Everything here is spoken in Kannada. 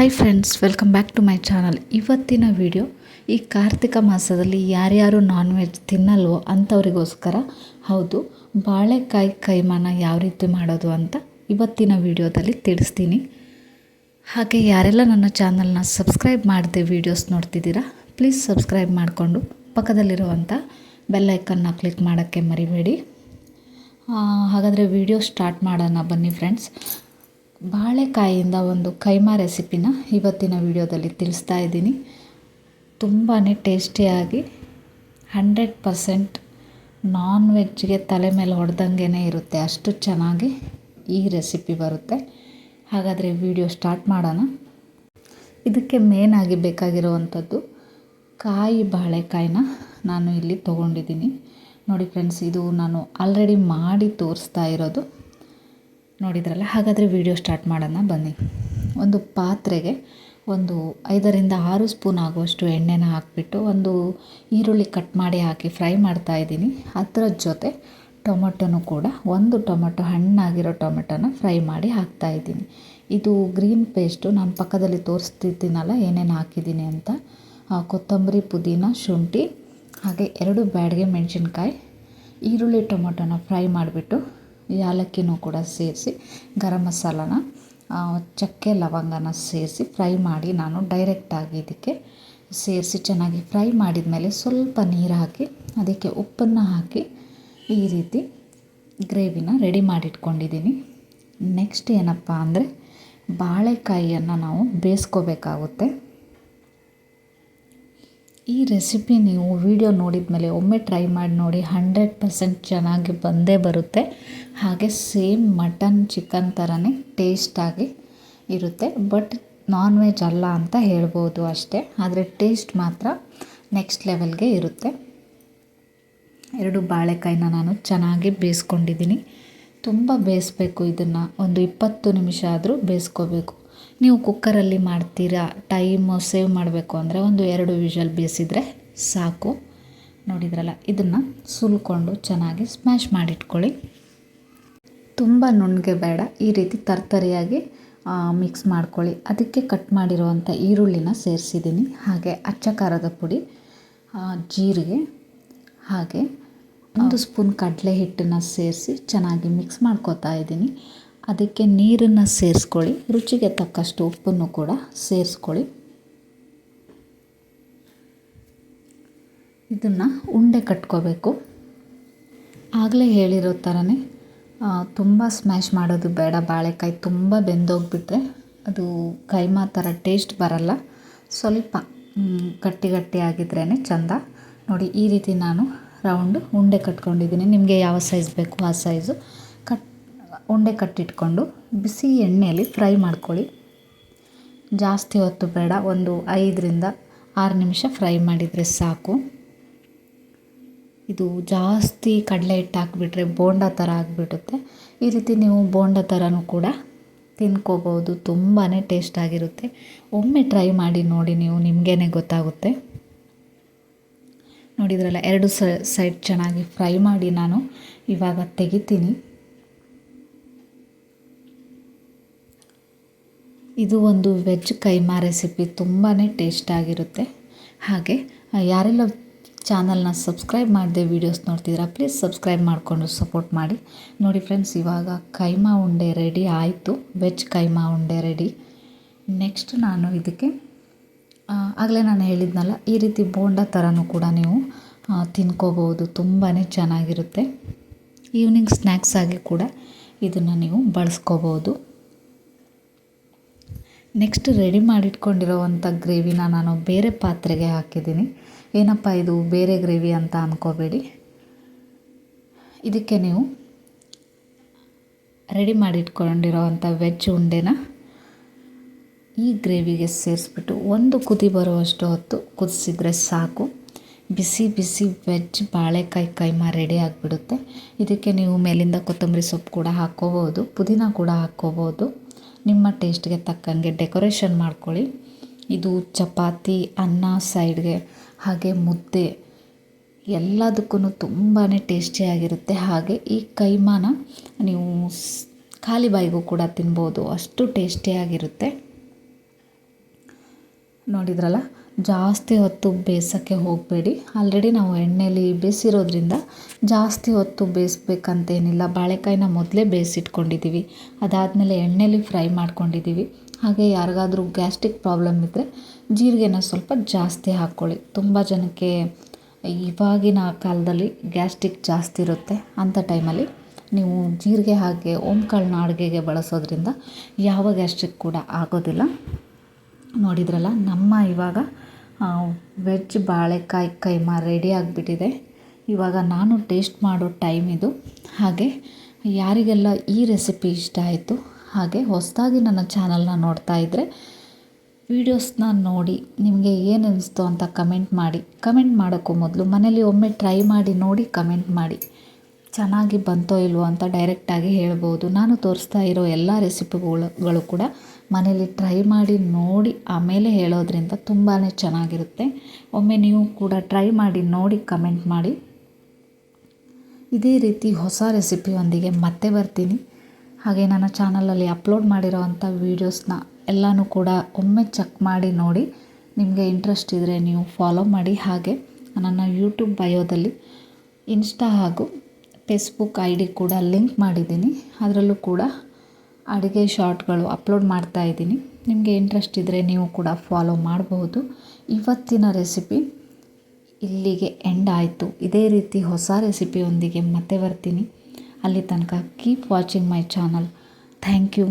Hi friends welcome back to my channel ಇವತ್ತಿನ ವಿಡಿಯೋ ಈ ಕಾರ್ತಿಕ ಮಾಸದಲ್ಲಿ ಯಾರ್ಯಾರು ನಾನ್ ವೆಜ್ ತಿನ್ನಲ್ವೋ ಅಂಥವ್ರಿಗೋಸ್ಕರ ಹೌದು, ಬಾಳೆಕಾಯಿ ಕೈಮಾನ ಯಾವ ರೀತಿ ಮಾಡೋದು ಅಂತ ಇವತ್ತಿನ ವಿಡಿಯೋದಲ್ಲಿ ತಿಳಿಸ್ತೀನಿ. ಹಾಗೆ ಯಾರೆಲ್ಲ ನನ್ನ ಚಾನಲ್ನ ಸಬ್ಸ್ಕ್ರೈಬ್ ಮಾಡಿದೆ ವೀಡಿಯೋಸ್ ನೋಡ್ತಿದ್ದೀರಾ ಪ್ಲೀಸ್ ಸಬ್ಸ್ಕ್ರೈಬ್ ಮಾಡಿಕೊಂಡು ಪಕ್ಕದಲ್ಲಿರುವಂಥ ಬೆಲ್ಲೈಕನ್ನ ಕ್ಲಿಕ್ ಮಾಡೋಕ್ಕೆ ಮರಿಬೇಡಿ. ಹಾಗಾದರೆ ವಿಡಿಯೋ ಸ್ಟಾರ್ಟ್ ಮಾಡೋಣ ಬನ್ನಿ ಫ್ರೆಂಡ್ಸ್ ಬಾಳೆಕಾಯಿಯಿಂದ ಒಂದು ಕೈಮಾ ರೆಸಿಪಿನ ಇವತ್ತಿನ ವಿಡಿಯೋದಲ್ಲಿ ತಿಳಿಸ್ತಾ ಇದ್ದೀನಿ. ತುಂಬಾ ಟೇಸ್ಟಿಯಾಗಿ ಹಂಡ್ರೆಡ್ ಪರ್ಸೆಂಟ್ ನಾನ್ ವೆಜ್ಗೆ ತಲೆ ಮೇಲೆ ಹೊಡೆದಂಗೆ ಇರುತ್ತೆ. ಅಷ್ಟು ಚೆನ್ನಾಗಿ ಈ ರೆಸಿಪಿ ಬರುತ್ತೆ. ಹಾಗಾದರೆ ವಿಡಿಯೋ ಸ್ಟಾರ್ಟ್ ಮಾಡೋಣ. ಇದಕ್ಕೆ ಮೇನಾಗಿ ಬೇಕಾಗಿರುವಂಥದ್ದು ಕಾಯಿ ಬಾಳೆಕಾಯಿನ ನಾನು ಇಲ್ಲಿ ತೊಗೊಂಡಿದ್ದೀನಿ. ನೋಡಿ ಫ್ರೆಂಡ್ಸ್ ಇದು ನಾನು ಆಲ್ರೆಡಿ ಮಾಡಿ ತೋರಿಸ್ತಾ ಇರೋದು. ನೋಡಿದ್ರಲ್ಲ, ಹಾಗಾದರೆ ವಿಡಿಯೋ ಸ್ಟಾರ್ಟ್ ಮಾಡೋಣ, ಬನ್ನಿ. ಒಂದು ಪಾತ್ರೆಗೆ ಒಂದು ಐದರಿಂದ ಆರು ಸ್ಪೂನ್ ಆಗುವಷ್ಟು ಎಣ್ಣೆನ ಹಾಕಿಬಿಟ್ಟು ಒಂದು ಈರುಳ್ಳಿ ಕಟ್ ಮಾಡಿ ಹಾಕಿ ಫ್ರೈ ಮಾಡ್ತಾ ಇದ್ದೀನಿ. ಅದರ ಜೊತೆ ಟೊಮೊಟೊನೂ ಕೂಡ, ಒಂದು ಟೊಮೊಟೊ, ಹಣ್ಣಾಗಿರೋ ಟೊಮೆಟೊನ ಫ್ರೈ ಮಾಡಿ ಹಾಕ್ತಾ ಇದ್ದೀನಿ. ಇದು ಗ್ರೀನ್ ಪೇಸ್ಟು ನಾನು ಪಕ್ಕದಲ್ಲಿ ತೋರಿಸ್ತಿದ್ದೀನಲ್ಲ, ಏನೇನು ಹಾಕಿದ್ದೀನಿ ಅಂತ. ಕೊತ್ತಂಬರಿ, ಪುದೀನ, ಶುಂಠಿ, ಹಾಗೆ ಎರಡು ಬ್ಯಾಡ್ಗೆ ಮೆಣಸಿನ್ಕಾಯಿ, ಈರುಳ್ಳಿ, ಟೊಮೊಟೊನ ಫ್ರೈ ಮಾಡಿಬಿಟ್ಟು ಯಾಲಕ್ಕಿನೂ ಕೂಡ ಸೇರಿಸಿ ಗರಂ ಮಸಾಲನ ಚಕ್ಕೆ ಲವಂಗನ ಸೇರಿಸಿ ಫ್ರೈ ಮಾಡಿ ನಾನು ಡೈರೆಕ್ಟಾಗಿ ಇದಕ್ಕೆ ಸೇರಿಸಿ ಚೆನ್ನಾಗಿ ಫ್ರೈ ಮಾಡಿದ ಮೇಲೆ ಸ್ವಲ್ಪ ನೀರು ಹಾಕಿ, ಅದಕ್ಕೆ ಉಪ್ಪನ್ನು ಹಾಕಿ ಈ ರೀತಿ ಗ್ರೇವಿನ ರೆಡಿ ಮಾಡಿಟ್ಕೊಂಡಿದ್ದೀನಿ. ನೆಕ್ಸ್ಟ್ ಏನಪ್ಪ ಅಂದರೆ ಬಾಳೆಕಾಯಿಯನ್ನು ನಾವು ಬೇಯಿಸ್ಕೋಬೇಕಾಗುತ್ತೆ. ಈ ರೆಸಿಪಿ ನೀವು ವಿಡಿಯೋ ನೋಡಿದ ಮೇಲೆ ಒಮ್ಮೆ ಟ್ರೈ ಮಾಡಿ ನೋಡಿ ಹಂಡ್ರೆಡ್ ಪರ್ಸೆಂಟ್ ಚೆನ್ನಾಗಿ ಬಂದೇ ಬರುತ್ತೆ. ಹಾಗೆ ಸೇಮ್ ಮಟನ್ ಚಿಕನ್ ಥರನೇ ಟೇಸ್ಟಾಗಿ ಇರುತ್ತೆ. ಬಟ್ ನಾನ್ ವೆಜ್ ಅಲ್ಲ ಅಂತ ಹೇಳ್ಬೋದು ಅಷ್ಟೇ. ಆದರೆ ಟೇಸ್ಟ್ ಮಾತ್ರ ನೆಕ್ಸ್ಟ್ ಲೆವೆಲ್ಗೆ ಇರುತ್ತೆ. ಎರಡು ಬಾಳೆಕಾಯಿನ ನಾನು ಚೆನ್ನಾಗಿ ಬೇಯಿಸ್ಕೊಂಡಿದ್ದೀನಿ. ತುಂಬ ಬೇಯಿಸ್ಬೇಕು ಇದನ್ನು. ಒಂದು ಇಪ್ಪತ್ತು ನಿಮಿಷ ಆದರೂ ಬೇಯಿಸ್ಕೋಬೇಕು. ನೀವು ಕುಕ್ಕರಲ್ಲಿ ಮಾಡ್ತೀರಾ? ಟೈಮ್ ಸೇವ್ ಮಾಡಬೇಕು ಅಂದರೆ ಒಂದು ಎರಡು ವಿಷಲ್ ಬೇಯಿಸಿದರೆ ಸಾಕು. ನೋಡಿದ್ರಲ್ಲ, ಇದನ್ನು ಸುಲ್ಕೊಂಡು ಚೆನ್ನಾಗಿ ಸ್ಮ್ಯಾಶ್ ಮಾಡಿಟ್ಕೊಳ್ಳಿ. ತುಂಬ ನುಣ್ಣಗೆ ಬೇಡ, ಈ ರೀತಿ ತರ್ತರಿಯಾಗಿ ಮಿಕ್ಸ್ ಮಾಡ್ಕೊಳ್ಳಿ. ಅದಕ್ಕೆ ಕಟ್ ಮಾಡಿರುವಂಥ ಈರುಳ್ಳಿನ ಸೇರಿಸಿದ್ದೀನಿ. ಹಾಗೆ ಅಚ್ಚ ಖಾರದ ಪುಡಿ ಜೀರಿಗೆ, ಹಾಗೆ ಒಂದು ಸ್ಪೂನ್ ಕಡಲೆ ಹಿಟ್ಟನ್ನು ಸೇರಿಸಿ ಚೆನ್ನಾಗಿ ಮಿಕ್ಸ್ ಮಾಡ್ಕೊತಾ ಇದ್ದೀನಿ. ಅದಕ್ಕೆ ನೀರನ್ನು ಸೇರಿಸ್ಕೊಳ್ಳಿ. ರುಚಿಗೆ ತಕ್ಕಷ್ಟು ಉಪ್ಪನ್ನು ಕೂಡ ಸೇರಿಸ್ಕೊಳ್ಳಿ. ಇದನ್ನು ಉಂಡೆ ಕಟ್ಕೋಬೇಕು. ಆಗಲೇ ಹೇಳಿರೋ ಥರನೇ ತುಂಬ ಸ್ಮ್ಯಾಶ್ ಮಾಡೋದು ಬೇಡ. ಬಾಳೆಕಾಯಿ ತುಂಬ ಬೆಂದೋಗ್ಬಿಟ್ರೆ ಅದು ಕೈಮಾ ಥರ ಟೇಸ್ಟ್ ಬರಲ್ಲ. ಸ್ವಲ್ಪ ಗಟ್ಟಿ ಗಟ್ಟಿ ಆಗಿದ್ರೇ ಚಂದ. ನೋಡಿ, ಈ ರೀತಿ ನಾನು ರೌಂಡು ಉಂಡೆ ಕಟ್ಕೊಂಡಿದ್ದೀನಿ. ನಿಮಗೆ ಯಾವ ಸೈಜ್ ಬೇಕು ಆ ಸೈಜು ಉಂಡೆ ಕಟ್ಟಿಟ್ಕೊಂಡು ಬಿಸಿ ಎಣ್ಣೆಯಲ್ಲಿ ಫ್ರೈ ಮಾಡ್ಕೊಳ್ಳಿ. ಜಾಸ್ತಿ ಹೊತ್ತು ಬೇಡ, ಒಂದು ಐದರಿಂದ ಆರು ನಿಮಿಷ ಫ್ರೈ ಮಾಡಿದರೆ ಸಾಕು. ಇದು ಜಾಸ್ತಿ ಕಡಲೆ ಹಿಟ್ಟು ಹಾಕ್ಬಿಟ್ರೆ ಬೋಂಡ ಥರ ಆಗಿಬಿಡುತ್ತೆ. ಈ ರೀತಿ ನೀವು ಬೋಂಡ ಥರನೂ ಕೂಡ ತಿನ್ಕೋಬೋದು ತುಂಬಾ ಟೇಸ್ಟ್ ಆಗಿರುತ್ತೆ. ಒಮ್ಮೆ ಟ್ರೈ ಮಾಡಿ ನೋಡಿ, ನೀವು ನಿಮಗೇ ಗೊತ್ತಾಗುತ್ತೆ. ನೋಡಿದ್ರಲ್ಲ ಎರಡು ಸೈಡ್ ಚೆನ್ನಾಗಿ ಫ್ರೈ ಮಾಡಿ ನಾನು ಇವಾಗ ತೆಗಿತೀನಿ. ಇದು ಒಂದು ವೆಜ್ ಕೈಮಾ ರೆಸಿಪಿ ತುಂಬಾ ಟೇಸ್ಟ್ ಆಗಿರುತ್ತೆ. ಹಾಗೆ ಯಾರೆಲ್ಲ ಚಾನಲ್ನ ಸಬ್ಸ್ಕ್ರೈಬ್ ಮಾಡಿದೆ ವೀಡಿಯೋಸ್ ನೋಡ್ತಿದ್ದೀರಾ, ಪ್ಲೀಸ್ ಸಬ್ಸ್ಕ್ರೈಬ್ ಮಾಡಿಕೊಂಡು ಸಪೋರ್ಟ್ ಮಾಡಿ. ನೋಡಿ ಫ್ರೆಂಡ್ಸ್, ಇವಾಗ ಕೈಮಾ ಉಂಡೆ ರೆಡಿ ಆಯಿತು, ವೆಜ್ ಕೈಮಾ ಉಂಡೆ ರೆಡಿ. ನೆಕ್ಸ್ಟ್ ನಾನು ಇದಕ್ಕೆ ಆಗಲೇ ನಾನು ಹೇಳಿದ್ನಲ್ಲ, ಈ ರೀತಿ ಬೋಂಡ ಥರನೂ ಕೂಡ ನೀವು ತಿನ್ಕೋಬೋದು ತುಂಬಾ ಚೆನ್ನಾಗಿರುತ್ತೆ. ಈವ್ನಿಂಗ್ ಸ್ನ್ಯಾಕ್ಸ್ ಆಗಿ ಕೂಡ ಇದನ್ನು ನೀವು ಬಳಸ್ಕೋಬೋದು ನೆಕ್ಸ್ಟ್ ರೆಡಿ ಮಾಡಿಟ್ಕೊಂಡಿರೋವಂಥ ಗ್ರೇವಿನ ನಾನು ಬೇರೆ ಪಾತ್ರೆಗೆ ಹಾಕಿದ್ದೀನಿ. ಏನಪ್ಪ ಇದು ಬೇರೆ ಗ್ರೇವಿ ಅಂತ ಅಂದ್ಕೋಬೇಡಿ ಇದಕ್ಕೆ ನೀವು ರೆಡಿ ಮಾಡಿಟ್ಕೊಂಡಿರೋವಂಥ ವೆಜ್ ಉಂಡೆನ ಈ ಗ್ರೇವಿಗೆ ಸೇರಿಸ್ಬಿಟ್ಟು ಒಂದು ಕುದಿ ಬರುವಷ್ಟು ಹೊತ್ತು ಕುದಿಸಿದ್ರೆ ಸಾಕು. ಬಿಸಿ ಬಿಸಿ ವೆಜ್ ಬಾಳೆಕಾಯಿ ಕೈಮ ರೆಡಿ ಆಗಿಬಿಡುತ್ತೆ. ಇದಕ್ಕೆ ನೀವು ಮೇಲಿಂದ ಕೊತ್ತಂಬರಿ ಸೊಪ್ಪು ಕೂಡ ಹಾಕ್ಕೋಬೋದು, ಪುದೀನ ಕೂಡ ಹಾಕ್ಕೋಬೋದು. ನಿಮ್ಮ ಟೇಸ್ಟ್ಗೆ ತಕ್ಕಂಗೆ ಡೆಕೋರೇಷನ್ ಮಾಡ್ಕೊಳ್ಳಿ. ಇದು ಚಪಾತಿ, ಅನ್ನ ಸೈಡ್ಗೆ, ಹಾಗೆ ಮುದ್ದೆ ಎಲ್ಲದಕ್ಕೂ ತುಂಬಾ ಟೇಸ್ಟಿಯಾಗಿರುತ್ತೆ ಹಾಗೆ ಈ ಕೈಮಾನ ನೀವು ಖಾಲಿ ಬಾಯಿಗೂ ಕೂಡ ತಿನ್ಬೋದು. ಅಷ್ಟು ಟೇಸ್ಟಿಯಾಗಿರುತ್ತೆ ನೋಡಿದ್ರಲ್ಲ? ಜಾಸ್ತಿ ಹೊತ್ತು ಬೇಯಿಸೋಕ್ಕೆ ಹೋಗಬೇಡಿ. ಆಲ್ರೆಡಿ ನಾವು ಎಣ್ಣೆಲಿ ಬೇಯಿಸಿರೋದ್ರಿಂದ ಜಾಸ್ತಿ ಹೊತ್ತು ಬೇಯಿಸ್ಬೇಕಂತೇನಿಲ್ಲ ಬಾಳೆಕಾಯಿನ ಮೊದಲೇ ಬೇಯಿಸಿಟ್ಕೊಂಡಿದ್ದೀವಿ ಅದಾದಮೇಲೆ ಎಣ್ಣೆಲಿ ಫ್ರೈ ಮಾಡ್ಕೊಂಡಿದ್ದೀವಿ ಹಾಗೆ ಯಾರಿಗಾದರೂ ಗ್ಯಾಸ್ಟ್ರಿಕ್ ಪ್ರಾಬ್ಲಮ್ ಇದ್ದರೆ ಜೀರಿಗೆನ ಸ್ವಲ್ಪ ಜಾಸ್ತಿ ಹಾಕ್ಕೊಳ್ಳಿ. ತುಂಬ ಜನಕ್ಕೆ ಇವಾಗಿನ ಕಾಲದಲ್ಲಿ ಗ್ಯಾಸ್ಟ್ರಿಕ್ ಜಾಸ್ತಿ ಇರುತ್ತೆ. ಅಂಥ ಟೈಮಲ್ಲಿ ನೀವು ಜೀರಿಗೆ ಹಾಗೆ ಓಂಕಾಳನ್ನ ಅಡುಗೆಗೆ ಬಳಸೋದ್ರಿಂದ ಯಾವ ಗ್ಯಾಸ್ಟ್ರಿಕ್ ಕೂಡ ಆಗೋದಿಲ್ಲ. ನೋಡಿದ್ರಲ್ಲ, ನಮ್ಮ ಇವಾಗ ವೆಜ್ ಬಾಳೆಕಾಯಿ ಕೈಮಾ ರೆಡಿ ಆಗಿಬಿಟ್ಟಿದೆ. ಇವಾಗ ನಾನು ಟೇಸ್ಟ್ ಮಾಡೋ ಟೈಮ್ ಇದು. ಹಾಗೆ ಯಾರಿಗೆಲ್ಲ ಈ ರೆಸಿಪಿ ಇಷ್ಟ ಆಯಿತು, ಹಾಗೆ ಹೊಸದಾಗಿ ನನ್ನ ಚಾನಲ್ನ ನೋಡ್ತಾ ಇದ್ದರೆ ವೀಡಿಯೋಸ್ನ ನೋಡಿ ನಿಮಗೆ ಏನು ಅನ್ನಿಸ್ತು ಅಂತ ಕಮೆಂಟ್ ಮಾಡಿ. ಕಮೆಂಟ್ ಮಾಡೋಕ್ಕೂ ಮೊದಲು ಮನೇಲಿ ಒಮ್ಮೆ ಟ್ರೈ ಮಾಡಿ ನೋಡಿ ಕಮೆಂಟ್ ಮಾಡಿ. ಚೆನ್ನಾಗಿ ಬಂತೋ ಇಲ್ವೋ ಅಂತ ಡೈರೆಕ್ಟಾಗಿ ಹೇಳ್ಬೋದು. ನಾನು ತೋರಿಸ್ತಾ ಇರೋ ಎಲ್ಲ ರೆಸಿಪಿಗಳು ಕೂಡ ಮನೇಲಿ ಟ್ರೈ ಮಾಡಿ ನೋಡಿ ಆಮೇಲೆ ಹೇಳೋದ್ರಿಂದ ತುಂಬಾ ಚೆನ್ನಾಗಿರುತ್ತೆ. ಒಮ್ಮೆ ನೀವು ಕೂಡ ಟ್ರೈ ಮಾಡಿ ನೋಡಿ ಕಮೆಂಟ್ ಮಾಡಿ. ಇದೇ ರೀತಿ ಹೊಸ ರೆಸಿಪಿಯೊಂದಿಗೆ ಮತ್ತೆ ಬರ್ತೀನಿ. ಹಾಗೆ ನನ್ನ ಚಾನಲಲ್ಲಿ ಅಪ್ಲೋಡ್ ಮಾಡಿರೋ ಅಂಥ ವೀಡಿಯೋಸ್ನ ಎಲ್ಲನೂ ಕೂಡ ಒಮ್ಮೆ ಚೆಕ್ ಮಾಡಿ ನೋಡಿ. ನಿಮಗೆ ಇಂಟ್ರೆಸ್ಟ್ ಇದ್ದರೆ ನೀವು ಫಾಲೋ ಮಾಡಿ. ಹಾಗೆ ನನ್ನ ಯೂಟ್ಯೂಬ್ ಬಯೋದಲ್ಲಿ ಇನ್ಸ್ಟಾ ಹಾಗೂ ಫೇಸ್ಬುಕ್ ಐ ಡಿ ಕೂಡ ಲಿಂಕ್ ಮಾಡಿದ್ದೀನಿ. ಅದರಲ್ಲೂ ಕೂಡ ಅಡುಗೆ ಶಾರ್ಟ್ಗಳು ಅಪ್ಲೋಡ್ ಮಾಡ್ತಾ ಇದ್ದೀನಿ. ನಿಮಗೆ ಇಂಟ್ರೆಸ್ಟ್ ಇದ್ದರೆ ನೀವು ಕೂಡ ಫಾಲೋ ಮಾಡಬಹುದು. ಇವತ್ತಿನ ರೆಸಿಪಿ ಇಲ್ಲಿಗೆ ಎಂಡ್ ಆಯಿತು. ಇದೇ ರೀತಿ ಹೊಸ ರೆಸಿಪಿಯೊಂದಿಗೆ ಮತ್ತೆ ಬರ್ತೀನಿ. ಅಲ್ಲಿ ತನಕ keep watching my channel thank you